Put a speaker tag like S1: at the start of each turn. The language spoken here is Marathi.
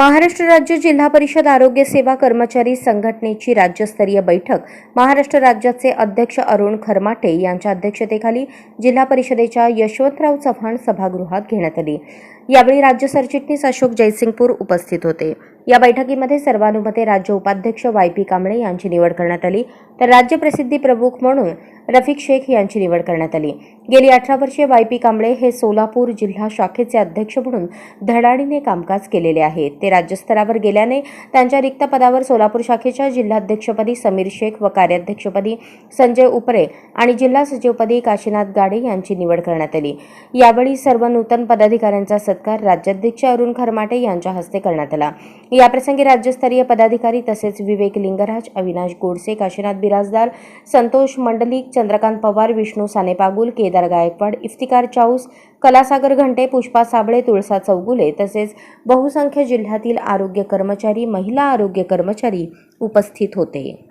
S1: महाराष्ट्र राज्य जिल्हा परिषद आरोग्य सेवा कर्मचारी संघटनेची राज्यस्तरीय बैठक. महाराष्ट्र राज्याचे अध्यक्ष अरुण खरमाटे यांच्या अध्यक्षतेखाली जिल्हा परिषदेच्या यशवंतराव चव्हाण सभागृहात घेण्यात आली. यावेळी राज्य सरचिटणीस अशोक जयसिंगपूर उपस्थित होते. या बैठकीमध्ये सर्वानुमते राज्य उपाध्यक्ष वाय पी कांबळे यांची निवड करण्यात आली तर राज्य प्रसिद्धी प्रमुख म्हणून रफिक शेख यांची निवड करण्यात आली. गेली अठरा वर्षे वाय पी कांबळे हे सोलापूर जिल्हा शाखेचे अध्यक्ष म्हणून धडाडीने कामकाज केलेले आहे. ते राज्यस्तरावर गेल्याने त्यांच्या रिक्त पदावर सोलापूर शाखेच्या जिल्हाध्यक्षपदी समीर शेख व कार्याध्यक्षपदी संजय उपरे आणि जिल्हा सचिवपदी काशीनाथ गाडे यांची निवड करण्यात आली. यावेळी सर्व नूतन पदाधिकाऱ्यांचा सत्कार राज्याध्यक्ष अरुण खरमाटे यांच्या हस्ते करण्यात आला. याप्रसंगी राज्यस्तरीय पदाधिकारी तसेच विवेक लिंगराज अविनाश गोडसे काशीनाथ बिराजदार संतोष मंडलिक चंद्रकांत पवार विष्णू सानेपागुल केदार गायकवाड इफ्तिकार चाऊस कलासागर घंटे पुष्पा साबळे तुळसा चौगुले तसेच बहुसंख्य जिल्ह्यातील आरोग्य कर्मचारी महिला आरोग्य कर्मचारी उपस्थित होते.